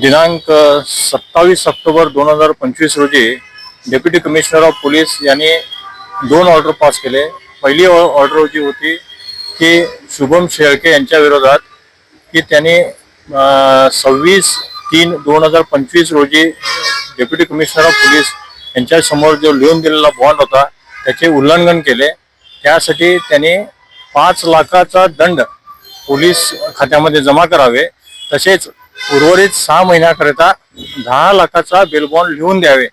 दिनांक सत्तावीस ऑक्टोबर दोन हजार पंचवीस रोजी डेप्युटी कमिशनर ऑफ पोलीस यांनी दोन ऑर्डर पास केले. पहिली ऑ- ऑर्डर जी होती की शुभम शेळके यांच्या विरोधात की त्यांनी सव्वीस तीन दोन हजार पंचवीस रोजी डेप्युटी कमिशनर ऑफ पोलीस यांच्यासमोर जो लिहून दिलेला बॉन्ड होता त्याचे उल्लंघन केले. त्यासाठी त्यांनी पाच लाखाचा दंड पोलीस खात्यामध्ये जमा करावे. तसेच उर्वरित सहा महिन्याकरिता दहा लाखाचा बिलबॉन्ड लिहून द्यावे.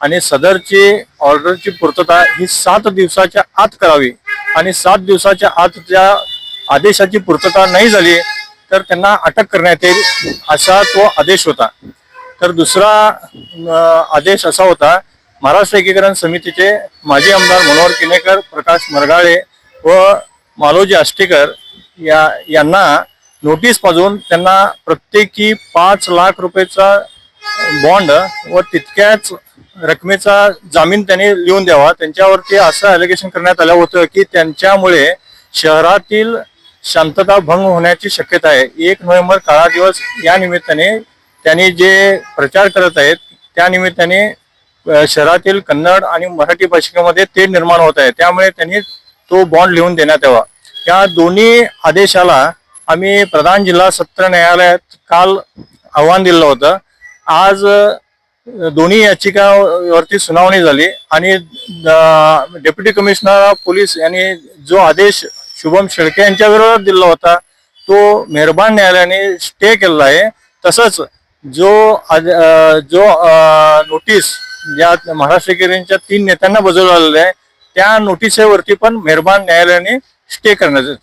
आणि सदरची ऑर्डरची पूर्तता ही सात दिवसाच्या आत करावी. आणि सात दिवसाच्या आत त्या आदेशाची पूर्तता नाही झाली तर त्यांना अटक करण्यात येईल असा तो आदेश होता. तर दुसरा आदेश असा होता महाराष्ट्र एकीकरण समितीचे माजी आमदार मनोहर किनेकर प्रकाश मरगाळे व मालोजी आष्टेकर या यांना नोटीस पाजून त्यांना प्रत्येकी पाच लाख रुपयेचा बॉन्ड व तितक्याच रकमेचा जामीन त्यांनी लिहून द्यावा. त्यांच्यावरती असं अलिगेशन करण्यात आलं होतं की त्यांच्यामुळे शहरातील शांतता भंग होण्याची शक्यता आहे. एक नोव्हेंबर काळा दिवस या निमित्ताने त्यांनी जे प्रचार करत आहेत त्या निमित्ताने शहरातील कन्नड आणि मराठी भाषिकेमध्ये ते निर्माण होत आहे. त्यामुळे त्यांनी तो बॉन्ड लिहून देण्यात यावा. या दोन्ही आदेशाला आम्ही प्रधान जिल्हा सत्र न्यायालयात काल आव्हान दिलं होतं. आज दोन्ही याचिकावरती सुनावणी झाली आणि डेप्युटी कमिशनर पोलीस यांनी जो आदेश शुभम शेळके यांच्या विरोधात दिला होता तो मेहरबान न्यायालयाने स्टे केलेला आहे. तसंच जो जो नोटीस ज्या महाराष्ट्र केरींच्या तीन नेत्यांना बजावलेलं आहे त्या नोटिसेवरती पण मेहरबान न्यायालयाने स्टे करण्यात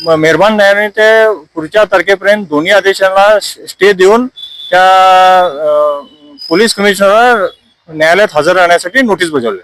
मेहरबान न्यायालयाने ते पुढच्या तारखेपर्यंत दोन्ही आदेशांना स्टे देऊन त्या पोलीस कमिशनर न्यायालयात हजर राहण्यासाठी नोटीस बजावली.